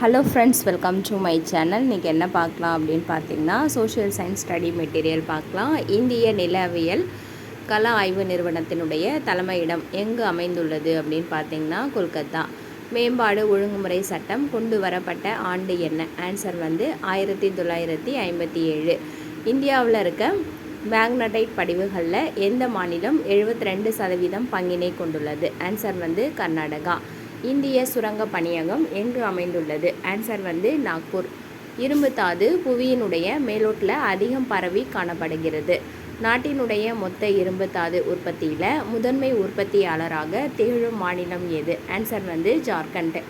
Hello friends welcome to my channel இன்றைக்கி என்ன பார்க்கலாம் அப்படின்னு பார்த்தீங்கன்னா சோஷியல் சயின்ஸ் ஸ்டடி மெட்டீரியல் பார்க்கலாம். இந்திய நிலவியல் கல ஆய்வு நிறுவனத்தினுடைய தலைமையிடம் எங்கு அமைந்துள்ளது அப்படின்னு பார்த்தீங்கன்னா கொல்கத்தா. மேம்பாடு ஒழுங்குமுறை சட்டம் கொண்டு வரப்பட்ட ஆண்டு என்ன? ஆன்சர் வந்து ஆயிரத்தி தொள்ளாயிரத்தி ஐம்பத்தி ஏழு. இந்தியாவில் இருக்க மேக்னடைட் படிவுகளில் எந்த மாநிலம் எழுபத்தி ரெண்டு சதவீதம் பங்கினை கொண்டுள்ளது? ஆன்சர் வந்து கர்நாடகா. இந்திய சுரங்க பணியகம் எங்கு அமைந்துள்ளது? ஆன்சர் வந்து நாக்பூர். இரும்பு தாது புவியினுடைய மேலோட்டில் அதிகம் பரவி காணப்படுகிறது. நாட்டினுடைய மொத்த இரும்பு தாது உற்பத்தியில் முதன்மை உற்பத்தியாளராக திகழும் மாநிலம் எது? ஆன்சர் வந்து ஜார்க்கண்ட்.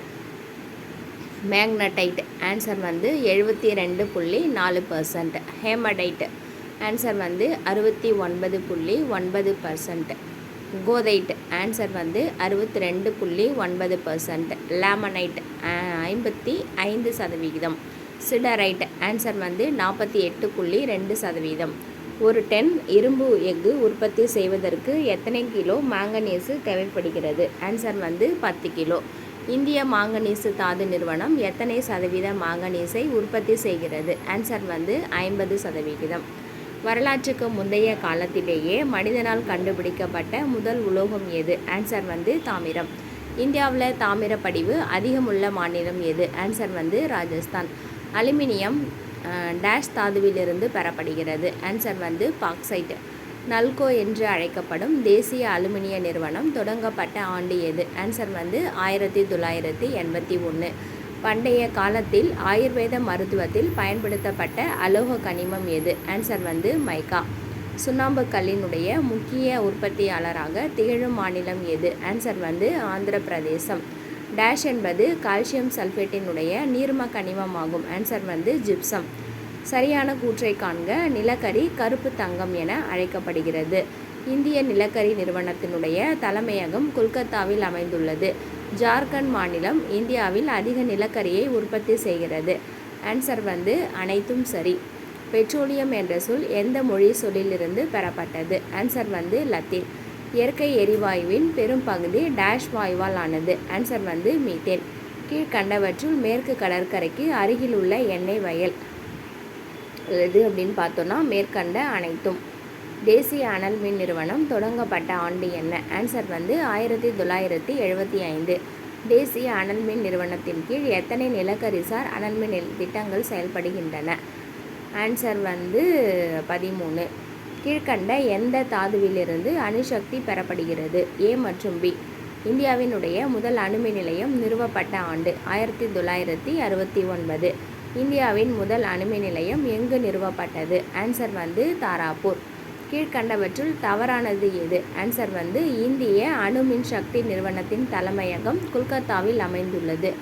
மேக்னடைட் ஆன்சர் வந்து எழுபத்தி ரெண்டு புள்ளி நாலு பர்சன்ட் ஹேமடைட் ஆன்சர் வந்து அறுபத்தி ஒன்பது புள்ளி ஒன்பது பர்சன்ட் கோதைட் ஆன்சர் வந்து அறுபத்தி ரெண்டு புள்ளி ஒன்பது பர்சன்ட். லேமனைட் ஐம்பத்தி ஐந்து சதவிகிதம் சிடரைட் ஆன்சர் வந்து நாற்பத்தி எட்டு புள்ளி ரெண்டு சதவீதம். ஒரு டென் இரும்பு எஃகு உற்பத்தி செய்வதற்கு எத்தனை கிலோ மாங்கனீசு தேவைப்படுகிறது? ஆன்சர் வந்து பத்து கிலோ. இந்திய மாங்கனீசு தாது நிறுவனம் எத்தனை சதவீத மாங்கனீஸை உற்பத்தி செய்கிறது? ஆன்சர் வந்து ஐம்பது சதவிகிதம் வரலாற்றுக்கு முந்தைய காலத்திலேயே மனிதனால் கண்டுபிடிக்கப்பட்ட முதல் உலோகம் எது? ஆன்சர் வந்து தாமிரம். இந்தியாவில் தாமிர படிவு அதிகமுள்ள மாநிலம் எது? ஆன்சர் வந்து ராஜஸ்தான். அலுமினியம் டேஷ் தாதுவிலிருந்து பெறப்படுகிறது. ஆன்சர் வந்து பாக்சைட் நல்கோ என்று அழைக்கப்படும் தேசிய அலுமினிய நிறுவனம் தொடங்கப்பட்ட ஆண்டு எது? ஆன்சர் வந்து ஆயிரத்தி தொள்ளாயிரத்தி எண்பத்தி ஒன்று பண்டைய காலத்தில் ஆயுர்வேத மருத்துவத்தில் பயன்படுத்தப்பட்ட அலோக கனிமம் எது? ஆன்சர் வந்து மைக்கா. சுண்ணாம்பு கல்லினுடைய முக்கிய உற்பத்தியாளராக திகழும் மாநிலம் எது? ஆன்சர் வந்து ஆந்திர பிரதேசம் டேஷ் என்பது கால்சியம் சல்ஃபேட்டினுடைய நீர்ம கனிமமாகும். ஆன்சர் வந்து ஜிப்சம். சரியான கூற்றை காண்க நிலக்கரி கருப்பு தங்கம் என அழைக்கப்படுகிறது. இந்திய நிலக்கரி நிறுவனத்தினுடைய தலைமையகம் கொல்கத்தாவில் அமைந்துள்ளது. ஜார்க்கண்ட் மாநிலம் இந்தியாவில் அதிக நிலக்கரியை உற்பத்தி செய்கிறது. ஆன்சர் வந்து அனைத்தும் சரி. பெட்ரோலியம் என்ற சொல் எந்த மொழி சொல்லிலிருந்து பெறப்பட்டது? ஆன்சர் வந்து லத்தீன். இயற்கை எரிவாயுவின் பெரும் பகுதி டேஷ் வாயுவால் ஆனது. ஆன்சர் வந்து மீத்தேன் கீழ்கண்டவற்றுள் மேற்கு கடற்கரைக்கு அருகில் உள்ள எண்ணெய் வயல். எது அப்படின்னு பார்த்தோன்னா மேற்கண்ட அனைத்தும். தேசிய அனல் மின் நிறுவனம் தொடங்கப்பட்ட ஆண்டு என்ன? ஆன்சர் வந்து ஆயிரத்தி தொள்ளாயிரத்தி எழுபத்தி ஐந்து. தேசிய அனல் மின் நிறுவனத்தின் கீழ் எத்தனை நிலக்கரிசார் அனல் மின் திட்டங்கள் செயல்படுகின்றன? ஆன்சர் வந்து பதிமூணு. கீழ்கண்ட எந்த தாதுவிலிருந்து அணுசக்தி பெறப்படுகிறது? ஏ மற்றும் பி இந்தியாவினுடைய முதல் அணுமின் நிலையம் நிறுவப்பட்ட ஆண்டு ஆயிரத்தி தொள்ளாயிரத்தி அறுபத்தி ஒன்பது. இந்தியாவின் முதல் அணுமின் நிலையம் எங்கு நிறுவப்பட்டது? ஆன்சர் வந்து தாராப்பூர். கீழ்கண்டவற்றுள் தவறானது எது? ஆன்சர் வந்து இந்திய அணுமின் சக்தி நிறுவனத்தின் தலைமையகம் கொல்கத்தாவில் அமைந்துள்ளது.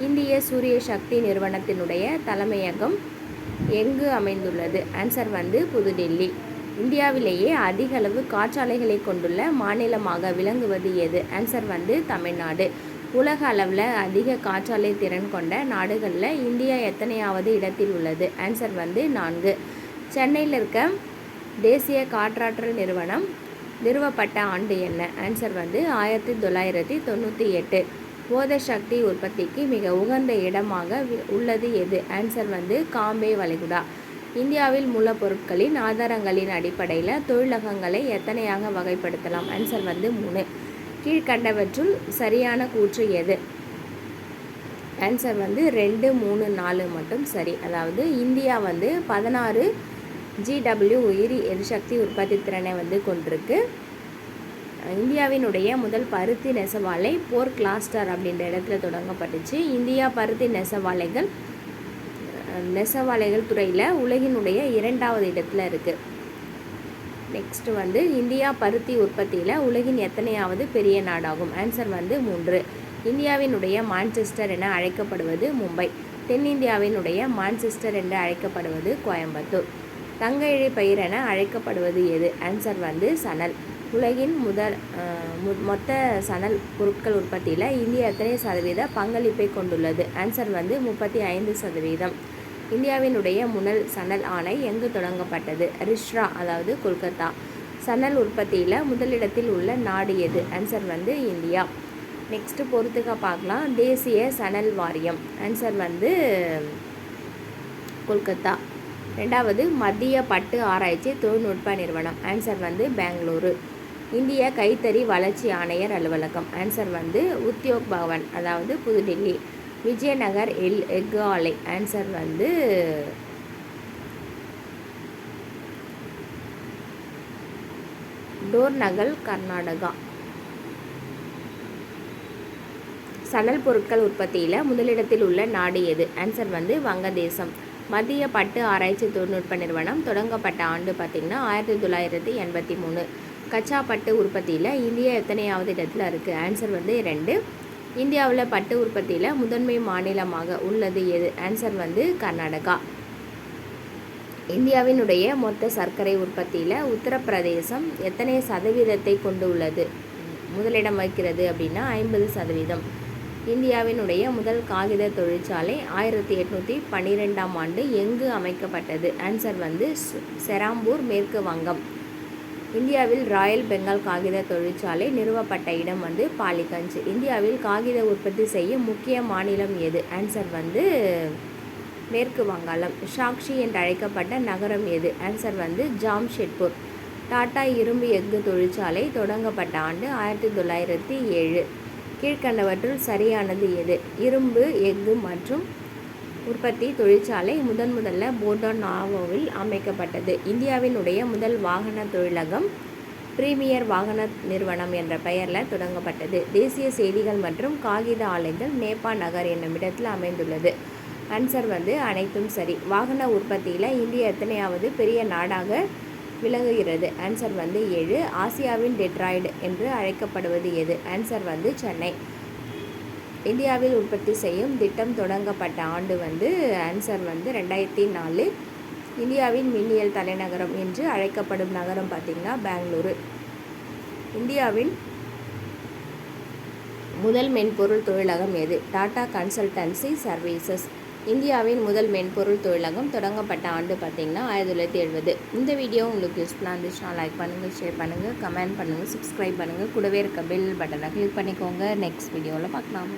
இந்திய சூரிய சக்தி நிறுவனத்தினுடைய தலைமையகம் எங்கு அமைந்துள்ளது? ஆன்சர் வந்து புதுடெல்லி. இந்தியாவிலேயே அதிக அளவு காற்றாலைகளை கொண்டுள்ள மாநிலமாக விளங்குவது எது? ஆன்சர் வந்து தமிழ்நாடு. உலக அளவில் அதிக காற்றாலை திறன் கொண்ட நாடுகளில் இந்தியா எத்தனையாவது இடத்தில் உள்ளது? ஆன்சர் வந்து நான்கு. சென்னையில் இருக்க தேசிய காற்றாற்றல் நிறுவனம் நிறுவப்பட்ட ஆண்டு என்ன? ஆன்சர் வந்து ஆயிரத்தி தொள்ளாயிரத்தி தொண்ணூற்றி எட்டு. போத சக்தி உற்பத்திக்கு மிக உகந்த இடமாக உள்ளது எது? ஆன்சர் வந்து காம்பே வளைகுடா. இந்தியாவில் மூலப்பொருட்களின் ஆதாரங்களின் அடிப்படையில் தொழிலகங்களை எத்தனையாக வகைப்படுத்தலாம்? ஆன்சர் வந்து மூணு. கீழ்கண்டவற்றுள் சரியான கூற்று எது? ஆன்சர் வந்து ரெண்டு மூணு நாலு மட்டும் சரி. அதாவது இந்தியா வந்து பதினாறு ஜிடபிள்யூ உயிரி எரிசக்தி உற்பத்தி திறனை வந்து கொண்டிருக்கு. இந்தியாவினுடைய முதல் பருத்தி நெசவாலை போர் கிளாஸ்டர் அப்படின்ற இடத்துல தொடங்கப்பட்டுச்சு. இந்தியா பருத்தி நெசவாலைகள் நெசவாலைகள் துறையில் உலகினுடைய இரண்டாவது இடத்துல இருக்குது நெக்ஸ்ட்டு வந்து இந்தியா பருத்தி உற்பத்தியில் உலகின் எத்தனையாவது பெரிய நாடாகும்? ஆன்சர் வந்து மூன்று. இந்தியாவினுடைய மான்செஸ்டர் என அழைக்கப்படுவது மும்பை. தென்னிந்தியாவினுடைய மான்செஸ்டர் என்று அழைக்கப்படுவது கோயம்புத்தூர். தங்க இழை பயிர் என அழைக்கப்படுவது எது? ஆன்சர் வந்து சணல். உலகின் முதல் மொத்த சணல் பொருட்கள் உற்பத்தியில் இந்தியா எத்தனை சதவீத பங்களிப்பை கொண்டுள்ளது? ஆன்சர் வந்து முப்பத்தி ஐந்து சதவீதம். இந்தியாவினுடைய முனல் சணல் ஆணை எங்கு தொடங்கப்பட்டது? ரிஷ்ரா அதாவது கொல்கத்தா. சணல் உற்பத்தியில் முதலிடத்தில் உள்ள நாடு எது? ஆன்சர் வந்து இந்தியா. நெக்ஸ்ட்டு பொறுத்துக்க பார்க்கலாம். தேசிய சணல் வாரியம். ஆன்சர் வந்து கொல்கத்தா. ரெண்டாவது மத்திய பட்டு ஆராய்ச்சி தொழில்நுட்ப நிறுவனம். ஆன்சர் வந்து பெங்களூரு. இந்திய கைத்தறி வளர்ச்சி ஆணையர் அலுவலகம். ஆன்சர் வந்து உத்யோக் பவன் அதாவது புதுடில்லி. விஜயநகர் எல் எஃகு ஆலை ஆன்சர் வந்து டோர்நகல் கர்நாடகா. சணல் பொருட்கள் உற்பத்தியில் முதலிடத்தில் உள்ள நாடு எது? ஆன்சர் வந்து வங்கதேசம். மத்திய பட்டு ஆராய்ச்சி தொழில்நுட்ப நிறுவனம் தொடங்கப்பட்ட ஆண்டு பார்த்திங்கன்னா ஆயிரத்தி தொள்ளாயிரத்தி எண்பத்தி மூணு. கச்சா பட்டு உற்பத்தியில் இந்தியா எத்தனையாவது இடத்துல இருக்குது ஆன்சர் வந்து ரெண்டு. இந்தியாவில் பட்டு உற்பத்தியில் முதன்மை மாநிலமாக உள்ளது எது? ஆன்சர் வந்து கர்நாடகா. இந்தியாவினுடைய மொத்த சர்க்கரை உற்பத்தியில் உத்தரப்பிரதேசம் எத்தனை சதவீதத்தை கொண்டு உள்ளது முதலிடம் வகிக்கிறது அப்படின்னா ஐம்பது சதவீதம். இந்தியாவினுடைய முதல் காகித தொழிற்சாலை ஆயிரத்தி எட்நூற்றி பன்னிரெண்டாம் ஆண்டு எங்கு அமைக்கப்பட்டது? ஆன்சர் வந்து செராம்பூர் மேற்கு வங்கம். இந்தியாவில் ராயல் பெங்கால் காகித தொழிற்சாலை நிறுவப்பட்ட இடம் வந்து பாலிகஞ்ச். இந்தியாவில் காகித உற்பத்தி செய்யும் முக்கிய மாநிலம் எது? ஆன்சர் வந்து மேற்கு வங்காளம். சாக்ஷி என்று அழைக்கப்பட்ட நகரம் எது? ஆன்சர் வந்து ஜாம்ஷெட்பூர். டாடா இரும்பு எஃகு தொழிற்சாலை தொடங்கப்பட்ட ஆண்டு ஆயிரத்தி தொள்ளாயிரத்தி ஏழு. கீழ்க்கண்டவற்றுள் சரியானது எது? இரும்பு எஃகு மற்றும் உற்பத்தி தொழிற்சாலை முதன் முதல்ல போர்டோனாவோவில் அமைக்கப்பட்டது. இந்தியாவினுடைய முதல் வாகன தொழிலகம் பிரீமியர் வாகன நிறுவனம் என்ற பெயரில் தொடங்கப்பட்டது. தேசிய செய்திகள் மற்றும் காகித ஆலைகள் நேபா நகர் என்னும் இடத்தில் அமைந்துள்ளது. ஆன்சர் வந்து அனைத்தும் சரி. வாகன உற்பத்தியில் இந்தியா எத்தனையாவது பெரிய நாடாக விளங்குகிறது. ஆன்சர் வந்து ஏழு. ஆசியாவின் டெட்ராய்டு என்று அழைக்கப்படுவது எது? ஆன்சர் வந்து சென்னை. இந்தியாவில் உற்பத்தி செய்யும் திட்டம் தொடங்கப்பட்ட ஆண்டு வந்து ஆன்சர் வந்து ரெண்டாயிரத்தி நாலு. இந்தியாவின் மின்னியல் தலைநகரம் என்று அழைக்கப்படும் நகரம் பார்த்திங்கன்னா பெங்களூரு. இந்தியாவின் முதல் மென்பொருள் தொழிலகம் எது? Tata consultancy services. இந்தியாவின் முதல் மென்பொருள் தொழிலகம் தொடங்கப்பட்ட ஆண்டு பார்த்திங்கன்னா ஆயிரத்தி தொள்ளாயிரத்தி எழுபது. இந்த வீடியோ உங்களுக்கு யூஸ்ஃபுல்லாக இருந்துச்சுன்னா லைக் பண்ணுங்கள் ஷேர் பண்ணுங்கள் கமெண்ட் பண்ணுங்கள் சப்ஸ்கிரைப் பண்ணுங்கள் கூடவே இருக்க பெல் பட்டனை கிளிக் பண்ணிக்கோங்க. நெக்ஸ்ட் வீடியோவில் பார்க்கலாம்.